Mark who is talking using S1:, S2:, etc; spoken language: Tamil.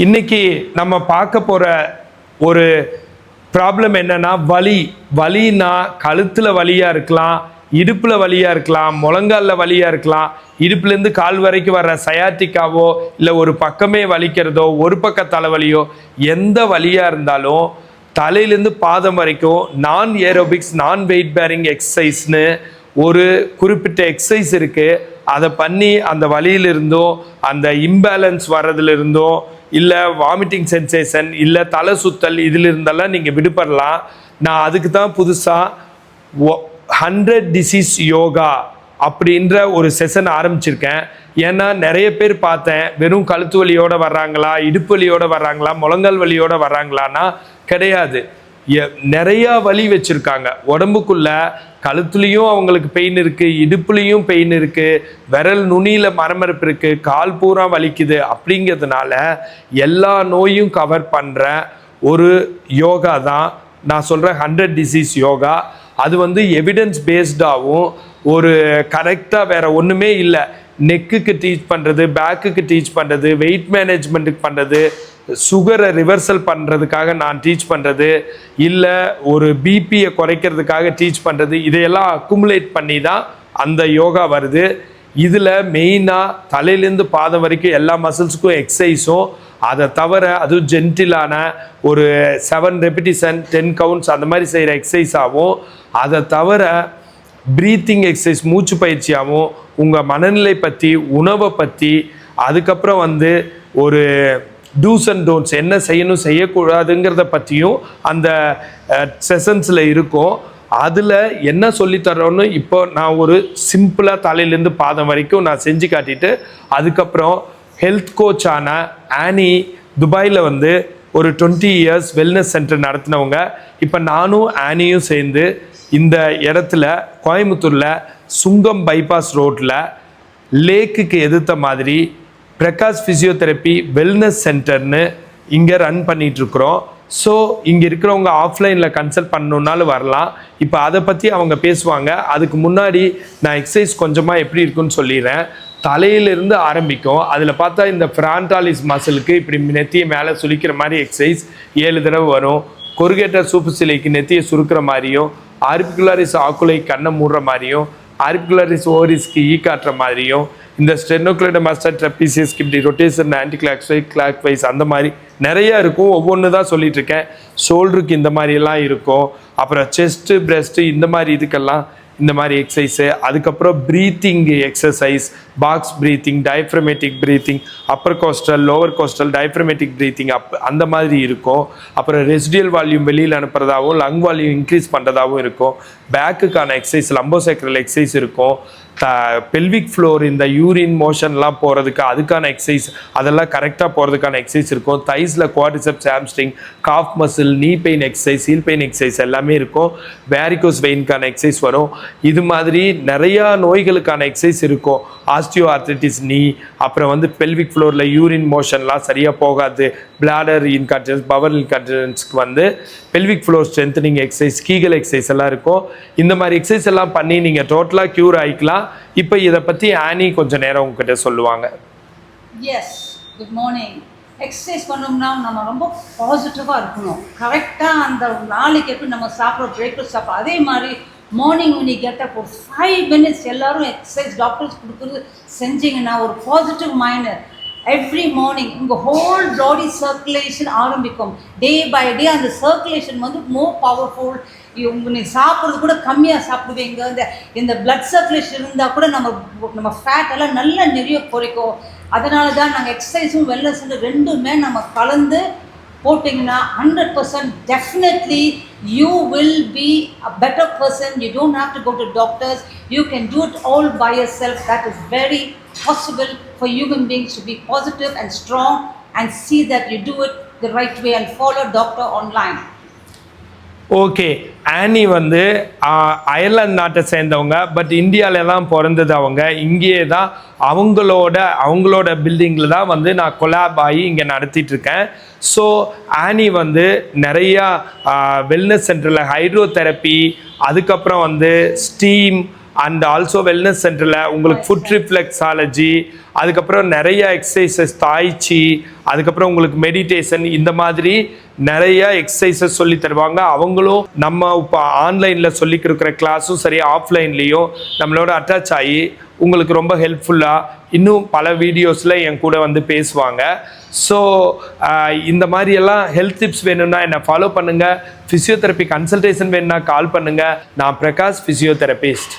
S1: இன்னைக்கு நம்ம பார்க்க போற ஒரு ப்ராப்ளம் என்னன்னா வலி. வலின்னா கழுத்துல வலியா இருக்கலாம் இடுப்புல வலியா இருக்கலாம் முழங்கால்ல வலியா இருக்கலாம் இடுப்புலேருந்து கால் வரைக்கும் வர்ற சயாட்டிக்காவோ இல்லை ஒரு பக்கமே வலிக்கிறதோ ஒரு பக்க தலைவலியோ எந்த வலியாக இருந்தாலும் தலையிலேருந்து பாதம் வரைக்கும் நான் ஏரோபிக்ஸ் நான் வெயிட் பேரிங் எக்ஸசைஸ்னு ஒரு குறிப்பிட்ட எக்ஸசைஸ் இருக்குது அதை பண்ணி அந்த வலியிலிருந்தோ அந்த இம்பேலன்ஸ் வர்றதுல இல்லை வாமிட்டிங் சென்சேஷன் இல்லை தலை சுத்தல் இதில் இருந்தெல்லாம் நீங்கள் விடுபடலாம். நான் அதுக்கு தான் புதுசாக ஹண்ட்ரட் டிசீஸ் யோகா அப்படின்ற ஒரு செஷன் ஆரம்பிச்சிருக்கேன். ஏன்னா நிறைய பேர் பார்த்தேன் வெறும் கழுத்து வலியோடு வர்றாங்களா இடுப்பு வலியோட வர்றாங்களா முழங்கால் வலியோடு வர்றாங்களான்னா கிடையாது. நிறையா வலி வச்சுருக்காங்க. உடம்புக்குள்ள கழுத்துலேயும் அவங்களுக்கு பெயின் இருக்குது இடுப்புலேயும் பெயின் இருக்குது விரல் நுனியில் மரமரப்பு இருக்குது கால் பூரா வலிக்குது அப்படிங்கிறதுனால எல்லா நோயும் கவர் பண்ணுற ஒரு யோகா தான். நான் சொல்கிறேன் ஹண்ட்ரட் டிசீஸ் யோகா. அது வந்து எவிடன்ஸ் பேஸ்டாகவும் ஒரு கரெக்டாக வேற ஒன்றுமே இல்லை. நெக்குக்கு டீச் பண்ணுறது பேக்குக்கு டீச் பண்ணுறது வெயிட் மேனேஜ்மெண்ட்டுக்கு பண்ணுறது சுகரை ரிவர்சல் பண்ணுறதுக்காக நான் டீச் பண்ணுறது இல்லை ஒரு பிபியை குறைக்கிறதுக்காக டீச் பண்ணுறது இதையெல்லாம் அக்குமுலேட் பண்ணி தான் அந்த யோகா வருது. இதில் மெயினாக தலையிலேருந்து பாதம் வரைக்கும் எல்லா மசில்ஸுக்கும் எக்ஸசைஸும் அதை தவிர அதுவும் ஜென்டிலான ஒரு செவன் ரெப்பிட்டிஷன் டென் கவுண்ட்ஸ் அந்த மாதிரி செய்கிற எக்ஸசைஸாகவும் அதை தவிர ப்ரீத்திங் எக்ஸசைஸ் மூச்சு பயிற்சியாகவும் உங்கள் மனநிலை பற்றி உணவை பற்றி அதுக்கப்புறம் வந்து ஒரு டூஸ் அண்ட் டோன்ட்ஸ் என்ன செய்யணும் செய்யக்கூடாதுங்கிறத பற்றியும் அந்த செஷன்ஸில் இருக்கும். அதில் என்ன சொல்லித்தரோன்னு இப்போ நான் ஒரு சிம்பிளாக தலையிலேருந்து பாதம் வரைக்கும் நான் செஞ்சு காட்டிட்டு அதுக்கப்புறம் ஹெல்த் கோச்சான ஆனி துபாயில் வந்து ஒரு டுவெண்ட்டி இயர்ஸ் வெல்னஸ் சென்டர் நடத்தினவங்க. இப்போ நானும் ஆனியும் சேர்ந்து இந்த இடத்துல கோயம்புத்தூரில் சுங்கம் பைபாஸ் ரோட்டில் லேக்குக்கு எதிர்த்த மாதிரி பிரகாஷ் ஃபிசியோதெரப்பி வெல்னஸ் சென்டர்னு இங்கே ரன் பண்ணிகிட்ருக்குறோம் ஸோ இங்கே இருக்கிறவங்க ஆஃப்லைனில் கன்சல்ட் பண்ணணுன்னாலும் வரலாம். இப்போ அதை பற்றி அவங்க பேசுவாங்க. அதுக்கு முன்னாடி நான் எக்ஸசைஸ் கொஞ்சமாக எப்படி இருக்குன்னு சொல்லிடுறேன். தலையிலிருந்து ஆரம்பிக்கும். அதில் பார்த்தா இந்த ஃப்ரான்டாலிஸ் மசிலுக்கு இப்படி நெத்தியை மேலே சுளிக்கிற மாதிரி எக்ஸசைஸ் ஏழு தடவை வரும். கொருகேட்டர் சூப்பு சிலைக்கு நெத்தியை சுருக்கிற மாதிரியும் ஆர்பிகுலாரிஸ் ஆக்குலை கண்ணை மூடுற மாதிரியும் ஆர்குலரிஸ் ஓரிஸ்க்கு ஈ காட்டுற மாதிரியும் இந்த ஸ்டெனோக்ளைட மாஸ்டர் ட்ரெப்பீசியஸ்க்கு இப்படி rotation anticlockwise clockwise அந்த மாதிரி நிறைய இருக்கும். ஒவ்வொன்று தான் சொல்லிட்டு இருக்கேன். ஷோல்டருக்கு இந்த மாதிரி எல்லாம் இருக்கும். அப்புறம் செஸ்ட்டு பிரெஸ்ட்டு இந்த மாதிரி இதுக்கெல்லாம் இந்த மாதிரி எக்ஸசைஸு அதுக்கப்புறம் breathing exercise box breathing diaphragmatic breathing upper costal lower costal diaphragmatic breathing up அந்த மாதிரி இருக்கும். அப்புறம் ரெசிடியல் வால்யூம் வெளியில் அனுப்புறதாகவும் லங் வால்யூம் இன்க்ரீஸ் பண்ணுறதாகவும் இருக்கும். பேக்குக்கான எக்ஸசைஸ் லம்போசேக்கரல் எக்ஸசைஸ் இருக்கும். பெல்விக் ஃப்ளோர் இந்த யூரின் மோஷன்லாம் போகிறதுக்கு அதுக்கான எக்ஸசைஸ் அதெல்லாம் கரெக்டாக போகிறதுக்கான எக்ஸசைஸ் இருக்கும். தைஸில் quadriceps hamstring calf muscle knee pain exercise heel pain exercise எல்லாமே இருக்கும். வேரிகோஸ் வெயின்கான எக்ஸசைஸ் வரும். இது மாதிரி நிறையா நோய்களுக்கான எக்ஸசைஸ் இருக்கும். ஆஸ்டியோ ஆர்த்திட்டிஸ் நீ அப்புறம் வந்து பெல்விக் ஃப்ளோரில் யூரின் மோஷன்லாம் சரியாக போகாது. பிளாடர் இன்கான்டினன்ஸ் பவர் இன்கான்டினன்ஸ்க்கு வந்து pelvic floor strengthening exercise Kegel exercise எல்லாம் இருக்கும். இந்த மாதிரி எக்ஸசைஸ் எல்லாம் பண்ணி நீங்கள் டோட்டலாக க்யூர் ஆகிக்கலாம் இப்போ இதை பற்றி ஆனி கொஞ்சம் நேரம் உங்ககிட்ட சொல்லுவாங்க.
S2: எஸ் குட் மார்னிங் எக்ஸசைஸ் பண்ணோம்னா நம்ம ரொம்ப பாசிட்டிவாக இருக்கணும். கரெக்டாக அந்த நாளைக்கு எப்படி நம்ம சாப்பிட்ற பிரேக்ஃபாஸ்ட் சாப்பிட்றோம் அதே மாதிரி மார்னிங் நீ you ஒரு ஃபைவ் மினிட்ஸ் எல்லாரும் எக்ஸசைஸ் டாக்டர்ஸ் கொடுக்குறது செஞ்சீங்கன்னா ஒரு பாசிட்டிவ் மைண்ட் எவ்ரி மார்னிங் உங்கள் ஹோல் பாடி சர்க்குலேஷன் ஆரம்பிக்கும். டே பை டே அந்த சர்க்குலேஷன் வந்து மோர் பவர்ஃபுல் உங்க நீ சாப்பிட்றது கூட கம்மியாக சாப்பிடுவீங்க இந்த இந்த பிளட் சர்க்குலேஷன் இருந்தால் கூட நம்ம நம்ம ஃபேட் எல்லாம் நல்லா நிறைய குறைக்கும். அதனால தான் நாங்கள் எக்ஸசைஸும் வெல்னஸும் ரெண்டுமே நம்ம கலந்து போட்டிங்கன்னா hundred percent definitely you will be a better person you don't have to go to doctors you can do it all by yourself that is very possible for human beings to be positive and strong and see that you do it the right way and follow doctor online
S1: okay Annie வந்து அயர்லாந்து நாட்டை சேர்ந்தவங்க பட் இந்தியாவில தான் பிறந்தது அவங்க. இங்கேயே தான் அவங்களோட அவங்களோட பில்டிங்கில் தான் வந்து நான் கொலாப் ஆகி இங்கே நடத்திட்டு இருக்கேன் ஸோ ஆனி வந்து நிறையா வெல்னஸ் சென்டரில் ஹைட்ரோ தெரப்பி அதுக்கப்புறம் வந்து ஸ்டீம் அண்ட் ஆல்சோ வெல்னஸ் சென்டரில் உங்களுக்கு ஃபுட் ரிஃப்ளெக்ஸாலஜி அதுக்கப்புறம் நிறைய எக்ஸசைசஸ் தாய்ச்சி அதுக்கப்புறம் உங்களுக்கு மெடிடேஷன் இந்த மாதிரி நிறைய எக்ஸசைசஸ் சொல்லி தருவாங்க. அவங்களும் நம்ம இப்போ ஆன்லைனில் சொல்லி கொடுக்குற கிளாஸும் சரி ஆஃப்லைன்லேயும் நம்மளோட அட்டாச் ஆகி உங்களுக்கு ரொம்ப ஹெல்ப்ஃபுல்லாக இன்னும் பல வீடியோஸில் என் கூட வந்து பேசுவாங்க. ஸோ இந்த மாதிரியெல்லாம் ஹெல்த் டிப்ஸ் வேணும்னா என்னை ஃபாலோ பண்ணுங்கள் ஃபிசியோதெரப்பி கன்சல்டேஷன் வேணும்னா கால் பண்ணுங்கள் நான் பிரகாஷ் ஃபிசியோதெரபிஸ்ட்